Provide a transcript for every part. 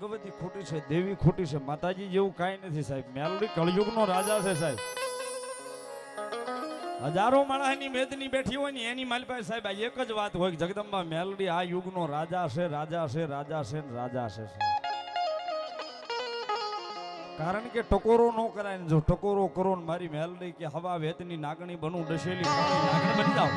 ભગવતી ખોટી છે, દેવી ખોટી છે, માતાજી જેવું કાંઈ નથી સાહેબ. મેલડી કળયુગનો રાજા છે સાહેબ. હજારો માણસની મેદની બેઠી હોય ને એની મારી સાહેબ આ એક જ વાત હોય જગદંબા, મેલડી આ યુગનો રાજા છે રાજા છે રાજા છે રાજા છે કારણ કે ટકોરો ન કરાય ને જો ટકોરો કરો ને મારી મેલડી કે હવા વેતની નાગણી બનું, ડસેલી નાગણી બની જાવ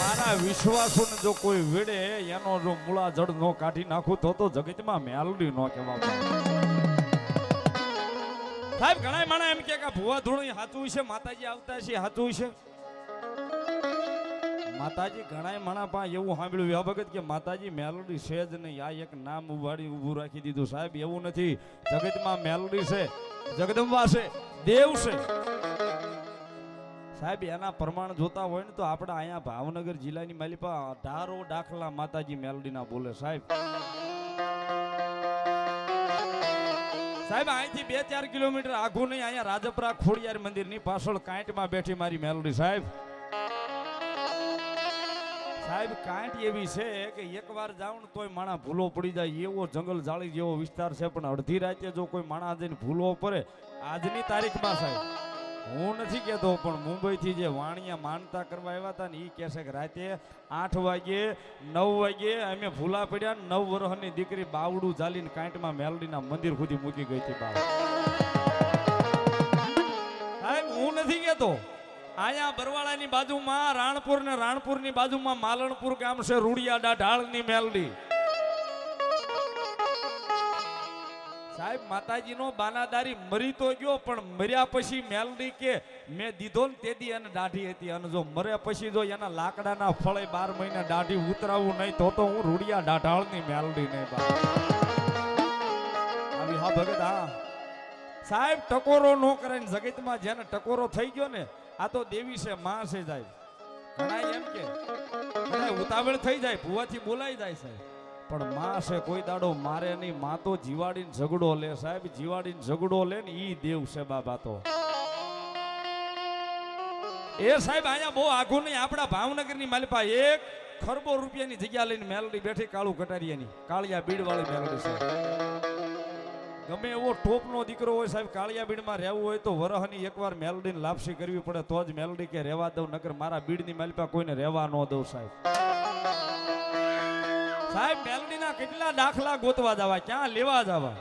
મારા વિશ્વાસોને જો કોઈ વેડે એનો જો મૂળા જડ નો કાઢી નાખું તો તો જગતમાં મેલડી નો કહેવા સાહેબ, ઘણા માણા એમ કે ભુવા ધૂણું હાચું છે, માતાજી આવતા છે, હાચું છે. માતાજી, ઘણા માણા પા એવું સાંભળ્યું આ ભગત કે માતાજી, મેલોડી છે જ નહીં. આ એક નામ ઉભાડી ઊભું રાખી દીધું. સાહેબ, એવું નથી. જગતમાં મેલોડી છે, જગદંબા છે, દેવ છે. સાહેબ, એના પ્રમાણ જોતા હોય ને તો આપણે અહીંયા ભાવનગર જિલ્લાની માલિપા ધારો દાખલા માતાજી મેલોડીના બોલે, સાહેબ. સાહેબ, અહીંથી બે ચાર કિલોમીટર આઘું નહીં, અહીંયા રાજપરા ખોડિયાર મંદિરની પાછળ કાંટમાં બેઠી મારી મેલોડી, સાહેબ. સાહેબ, કાંટ એવી છે કે એકવાર જાઉં ને તોય માણા ભૂલો પડી જાય. એવો જંગલ જાળી જેવો વિસ્તાર છે, પણ અડધી રાતે જો કોઈ માણા જઈને ભૂલો પડે, આજની તારીખમાં, સાહેબ. હું નથી કહેતો, પણ મુંબઈથી જે વાણિયા માનતા કરવા આવ્યા હતા ને એ કહેશે કે રાતે આઠ વાગે, નવ વાગે અમે ભૂલા પડ્યા, નવ વર્ષની દીકરી બાવડું ચાલીને કાંટમાં મેલડીના મંદિર સુધી મૂકી ગઈ હતી બાવ હું નથી કહેતો. અહીંયા બરવાળાની બાજુમાં રાણપુર ને રાણપુરની બાજુમાં માલણપુર ગામ છે, રૂડિયાડા ઢાળની મેલડી. સાહેબ માતાજીનો બાનાદારી મરી તો ગયો પણ મર્યા પછી મેલડી કે મેં દીધો ને તેથી એને દાઢી હતી. અને જો મર્યા પછી જો એના લાકડાના ફળે બાર મહિના દાઢી ઉતરાવું નહીં તો તો હું રૂડિયા દાઢાળની મેલડી નહીં બા. આવી હા ભગત હા. સાહેબ ટકોરો નો કરે ને જગતમાં જેને ટકોરો થઈ ગયો ને આ તો દેવી છે માં છે સાહેબ. ઘણા એમ કે ઉતાવળ થઈ જાય ભૂવાથી બોલાઈ જાય સાહેબ. પણ માં છે, કોઈ દાડો મારે નહીં, માં તો જીવાડીને ઝઘડો લે સાહેબ, જીવાડીને ઝઘડો લે ને ઈ દેવ છે બાબા તો. એ સાહેબ, અહીંયા બહુ આઘું નહીં, આપણા ભાવનગરની માલિપા એક ખરબો રૂપિયાની જગ્યા લઈને મેલડી બેઠી કાળું કટારિયાની, કાળિયા બીડવાળી મેલડી છે. ગમે એવો ટોપનો દીકરો હોય સાહેબ, કાળિયા બીડમાં રહેવું હોય તો વરહની એકવાર મેલડીને લાપસી કરવી પડે, તો જ મેલડી કે રહેવા દઉં નગર મારા બીડની માલિપા કોઈને રહેવા ન દઉં સાહેબ. સાહેબ, મેલડીના કેટલા દાખલા ગોતવા જવા, ક્યાં લેવા જવા?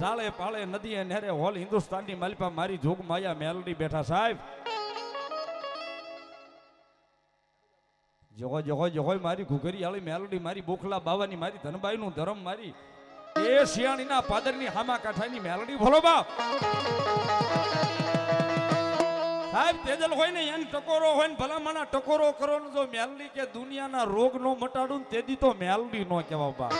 ઝાળે પાળે નદીએ નહેરે હોલ હિન્દુસ્તાનની માલિપા મારી જોગ માયા મેલડી બેઠા, સાહેબ. જોગો જોગો જોગો મારી ઘુઘરી આળી મેલડી, મારી બોખલા બાવાની, મારી ધનબાઈનું ધરમ, મારી એ શિયાળીના પાદરની હામા કાંઠાની મેલડી. ભલો બાપ. સાહેબ, તેજલ હોય ને, એને ટકોરો હોય ને, ભલામણા ટકોરો કરો ને, જો મેલડી કે દુનિયાના રોગ નો મટાડું ને તેથી તો મેલડી નો કહેવા બા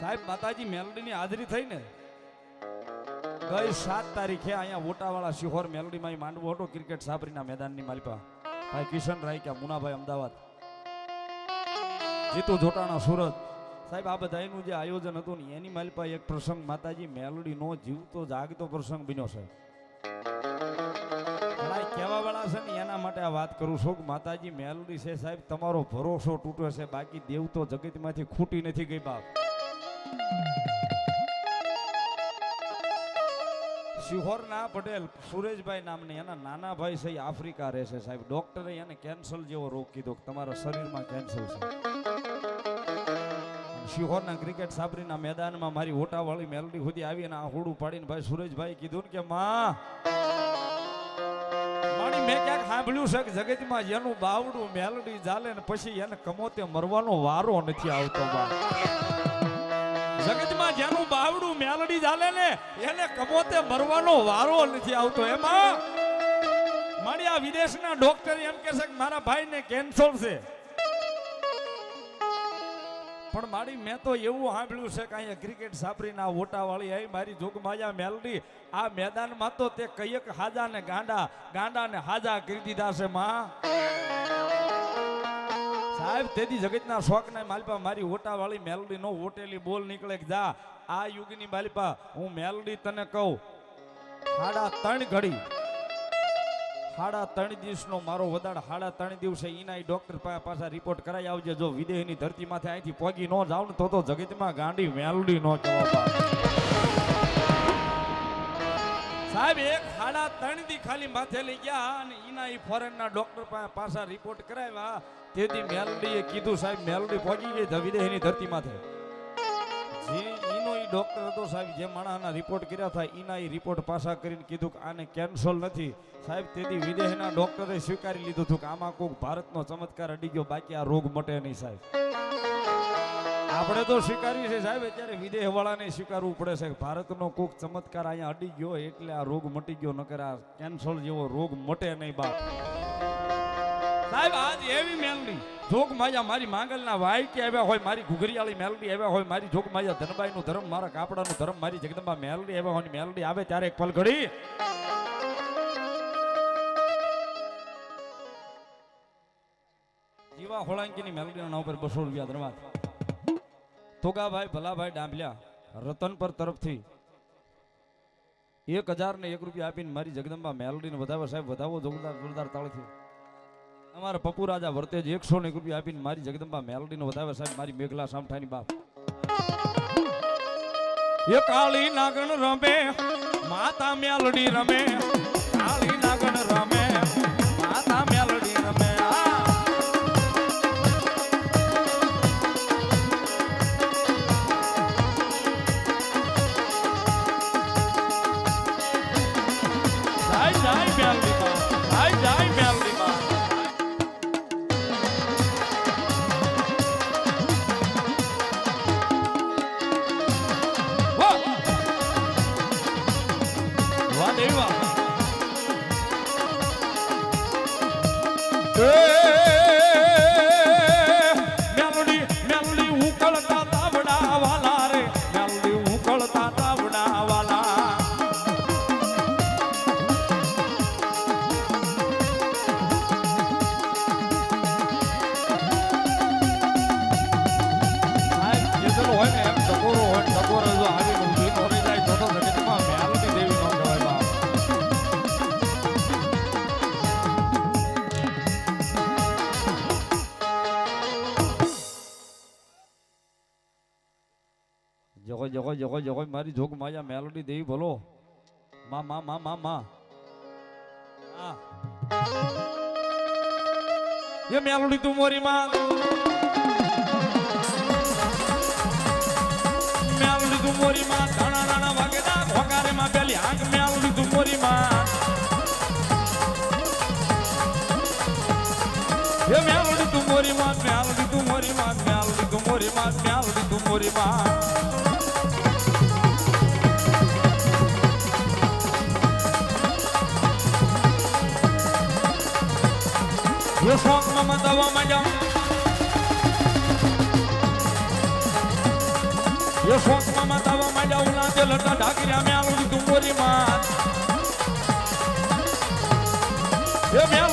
સાહેબ, માતાજી, મેલડીની હાજરી થઈ ને? ગઈ સાત તારીખે અહીંયા વોટાવાળા શિહોર મેલડીમાં માં માંડવો હતો, ક્રિકેટ સાબરીના મેદાનની માલિપા. ભાઈ કિશન રાય કે મુનાભાઈ અમદાવાદ. જીતુ જોટાણા સુરત. સાહેબ, આ બધાનું જે આયોજન હતું ને એની મારી પાસે એક પ્રસંગ માતાજી, મેલડી નો જીવતો, જાગતો પ્રસંગ બન્યો છે. કહેવા વાળા છે ને, એના માટે આ વાત કરું છું કે માતાજી, મેલડી છે સાહેબ, તમારો ભરોસો તૂટ્યો છે, બાકી દેવ તો જગતમાંથી ખૂટી નથી ગઈ બાપ. શિહોરના પટેલ, સુરેશભાઈ નામની, એના નાના ભાઈ છે આફ્રિકા રહે છે સાહેબ. ડોક્ટરે એને કેન્સર જેવો રોગ કીધો કે તમારા શરીરમાં કેન્સર છે. શિહોરના ક્રિકેટ સાબરીના મેદાનમાં મારી ઓટાવાળી મેલડી સુધી આવી અને આ હોડું પાડીને ભાઈ સુરેશભાઈ કીધું ને કે, માં મેં ક્યાંક સાંભળ્યું છે કે જગતમાં એનું બાવડું મેલડી ચાલે ને પછી એને કમોતે મરવાનો વારો નથી આવતો જગતમાં જેનું બાવડું મેલડી ચાલે ને એને કમોતે મરવાનો વારો નથી આવતો એમાં મારી આ વિદેશના ડોક્ટર એમ કે છે કે, મારા ભાઈને કેન્સર છે. પણ મારી મેં તો એવું સાંભળ્યું છે કે અહીંયા ક્રિકેટ સાપરીના ઓટાવાળી આવી મારી જોગમાયા મેલડી, આ મેદાનમાં તો તે કયક હાજા ને ગાંડા ગાંડા ને હાજા કરી દીધા છે, માં. સાહેબ તેથી જગતના શોખના માલિપા, મારી ઓટાવાળી મેલડી નો ઓટેલી બોલ નીકળે જા. આ યુગની માલિપા, હું મેલડી તને કહું, સાડા ત્રણ ઘડી હાડા ત્રણ દિવસનો મારો વદાડ હાડા ત્રણ દિવસે એના ડોક્ટર પાછા રિપોર્ટ કરાવી આવજે. જો વિદેહની ધરતીમાંથી અહીંથી પોગી ન જાવ ને તો તો જગતમાં ગાંડી મેલડી ન કહેવા સાહેબ, એક હાડા ત્રણ દી ખાલી માથે લઈ ગયા અને એના એ ફોરેનના ડોક્ટર પાસે પાછા રિપોર્ટ કરાવ્યા. તેથી મેલડીએ કીધું, સાહેબ, મેલડી પહોંચી ગઈ વિદેહની ધરતી માથે જે ઈનો ઈ ડોક્ટર હતો સાહેબ, જે માણસના રિપોર્ટ કર્યા હતા એના એ રિપોર્ટ પાછા કરીને કીધું કે આને કેન્સલ નથી. સાહેબ, તેથી વિદેશના ડોક્ટરે સ્વીકારી લીધું હતું કે આમાં કોઈક ભારતનો ચમત્કાર અડી ગયો, બાકી આ રોગ મટે નહીં સાહેબ. આપણે તો સ્વીકારીએ છીએ સાહેબ, અત્યારે વિદેશ વાળાને સ્વીકારવું પડે છે. ભારતનો કોઈક ચમત્કાર અહીંયા અડી ગયો, એટલે આ રોગ મટી ગયો, નકર આ કેન્સલ જેવો રોગ મટે નહીં બાપ. સાહેબ મારી માંગલના વાયકી આવ્યા આવ્યા હોય, મારી જોગ માયા ધનબાઈનું ધર્મ, મારા કાપડાનું ધર્મ, મારી જગદંબા મેલડી આવ્યા હોય મેલડી આવે ત્યારે એક પલ ઘડી. જીવા હોળાંકીની મેલડીના નામ પર બસો રૂપિયા ધન્યવાદ તોગાભાઈ, ભલાભાઈ ડાંભલ્યા રતનપર તરફથી એક હજાર ને એક રૂપિયા આપીને મારી જગદંબા મેલડીને વધાવો સાહેબ, વધાવો જોરદાર જોરદાર તાળીથી. અમારા પપુ રાજા વર્તેજ એકસો ને રૂપિયા આપીને મારી જગદંબા મેલડીને વધાવે સાહેબ, મારી મેઘલા સામઠાની બાપ. એ કાળી નાગણ રમે, માતા મેલડી રમે જગો જગો મારી જોગ માયા મેલોડી દેવી બોલો. માં માં માં માં માં. એ મેલોડી તું મોરી માં. મેલોડી તું મોરી માં. ધાણા દાણા વાગેલા ભોકારે માં પેલી આંખ મેલોડી તું મોરી માં. એ મેલોડી તું મોરી માં, મેલોડી તું મોરી માં, મેલોડી તું મોરી માં, મેલોડી તું મોરી માં. Yusong mamandawa majam Yusong mamandawa majam Nante lata dhagiri ame alu di tumbori man Yo me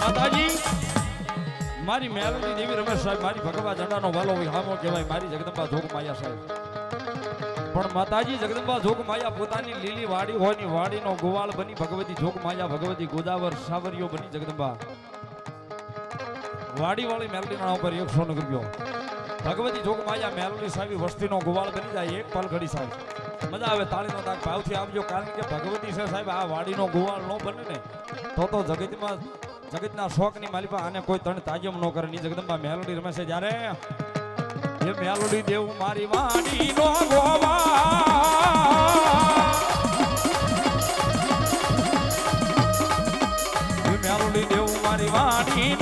માતાજી મારી મેલડી દેવી રમેશ સાહેબ મારી ભગવા ઝંડાનો વાલો હામો કહેવાય મારી જગદંબા જોગ માયા સાહેબ પણ માતાજી જગદંબા જોગ માયા પોતાની લીલી વાડી હોયની વાડીનો ગોવાળ બની ભગવતી જોગ માયા ભગવતી ગોદાવર સાવરીઓ બની જગદંબા વાડી વાળી મેલડી ના ઉપર એકસો ને રૂપિયો ભગવતી જોગ માયા મેલડી સાવી વસ્તીનો ગોવાળ બની જાય, એક પલ ઘડી સાહેબ. મજા આવે તાળીનો તાક ભાવથી આપજો કારણ કે ભગવતી છે સાહેબ, આ વાડીનો ગોવાળ ન બને ને, તો તો જગતમાં, જગતના શોખની માલિપા, આને કોઈ તણ તાજમ ન કરે. ની જગદંબા મેલોડી રમે છે જ્યારે, એ મેલડી દેવ મારી વાડી નો ગોવા. એ દેવ મારી વાડી